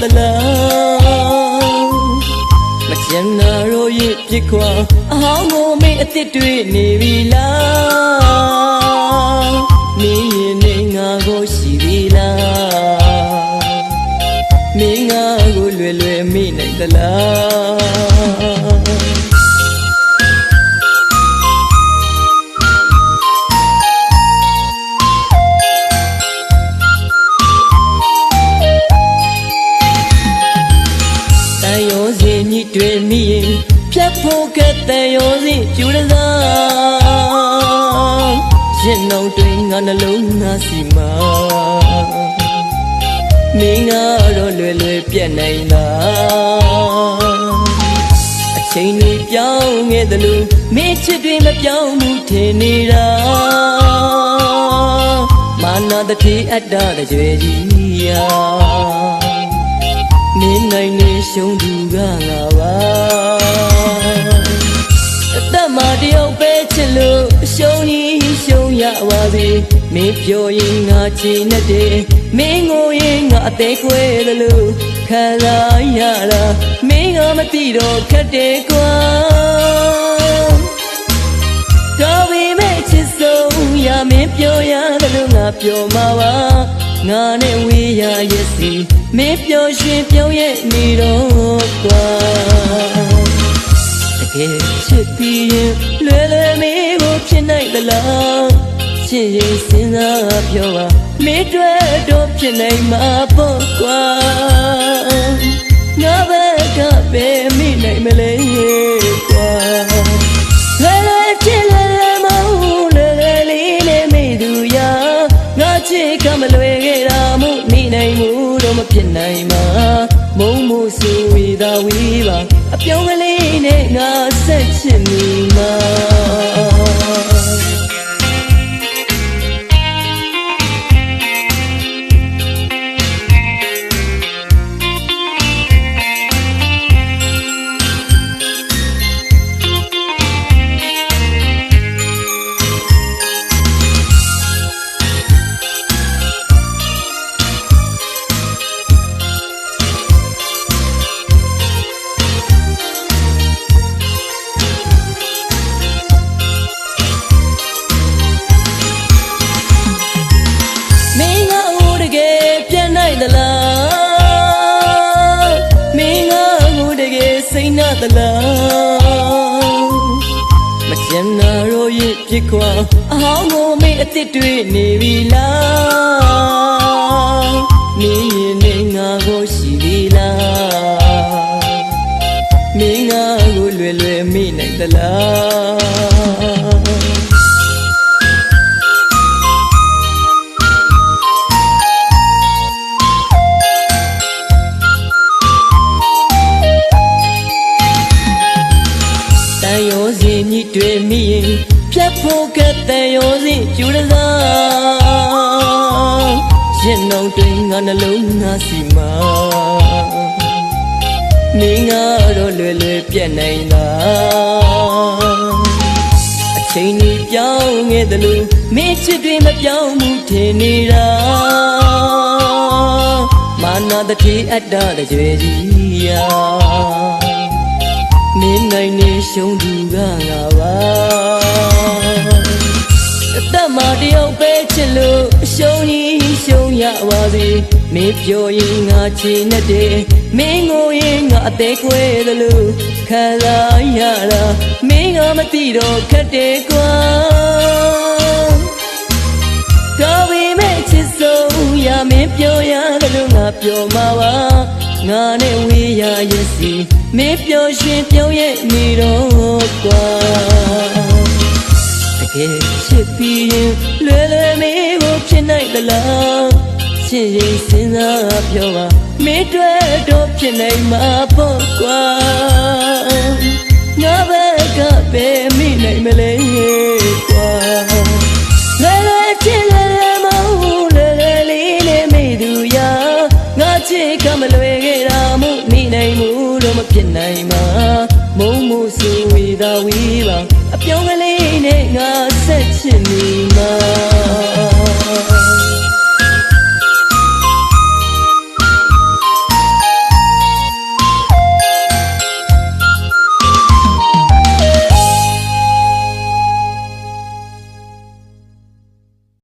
သလားမချင်နာရောရဲ့ပြစ်ခွာအဟောင်းကိုမင်းအစ်စ်တွေနေပြီလားမင်းရင်နေငါကိုရှိပြီလားမင်းငါကိုလွယ်လွယ်မိနိုင်သလား မြစ်တွေမိရင်ဖြတ်ဖို့ကတန်ရောစင်ကျူရစားရင်နှောင်းတွင်ငါနှလုံးငါစီမမင်းကတော့လွယ်လွယ်ပြတ်နိုင်လားအချိန်တွေပြောင်းခဲ့သလိုမင်းချစ်တွေမပြောင်းဘူးထင်နေတာမာနတတိအတ္တတကြွယ်ကြီးရာ မင်းနိုင်နေရှုံးသူကငါပါအသက်မတယောက်ပဲချစ်လို့အရှုံးကြီးရှုံးရပါစေမင်းပြောရင်ငါချင်နဲ့တယ်မင်းငိုရင်ငါအသေးခွဲတယ်လို့ခံစားရတာမင်းကမသိတော့ခက်တယ်ကွာတော်ပြီမဲ့ချစ်ဆုံးရမင်းပြောရတယ်လို့ငါပြောမှာပါ ငါနဲ့ဝေးရရဲ့စီမင်းပြောရှင်ပြောင်းရဲ့နေတော့ကွာတကယ်ချစ်ပြီးရင်လွယ်လွယ်မင်းကိုဖြစ်နိုင်သလားချစ်ရင်စဉ်းစားပြောပါမင်းတွေ့တော့ဖြစ်နိုင်မှာပေါ့ကွာငါဘက်ကပဲမိနိုင်မလဲကွာလဲ နိုင်မှာမုံမှုဆူဝီသာဝီပါအပြောင်းကလေးနဲ့ငါဆက်ချစ်မိမှာမ သလားမချင်နာရောရဲ့ပြစ်ခွာအဟောင်းကိုမင်းအစ်စ်တွေနေပြီလား စင်မြစ်တွေမိရင်ဖြတ်ဖို့ကတန်ရောစင်ကျူရစားရင်နှောင်းတွင်ငါနှလုံးငါစီမမင်းကတော့လွယ်လွယ်ပြတ်နိုင်လားအချိန်ကြီးပြောင်းခဲ့သလိုမင်းချစ်တွေမပြောင်းဘူးထင်နေတာမာနတတိအတ္တတကြွယ်ကြီးရာ သက်မတယောက်ပဲချစ်လို့အရှုံးကြီးရှုံးရပါစေမင်းပြောရင်ငါချင်နဲ့တယ်မင်းငိုရင်ငါအသေးခွဲတယ်လို့ခံစားရတာမင်းကမသိတော့ခက်တယ်ကွာတော်ပြီမဲ့ချစ်ဆုံးရမင်းပြောရတယ်လို့ငါပြောမှာပါငါနဲ့ဝေးရရဲ့စီမင်းပြောရှင်ပြောင်းရဲ့နေတော့ကွာ တကယ်ချစ်ပြီးရင်လွယ်လွယ်မင်းကိုဖြစ်နိုင်သလားချစ်ရင်စဉ်းစားပြောပါမင်းတွေ့တော့ဖြစ်နိုင်မှာပေါ့ကွာငါဘက်ကပဲမိနိုင်မလဲကွာလဲ ဝီသာဝီပါအပြောင်းကလေးနဲ့ငါဆက်ချင်နေမှာ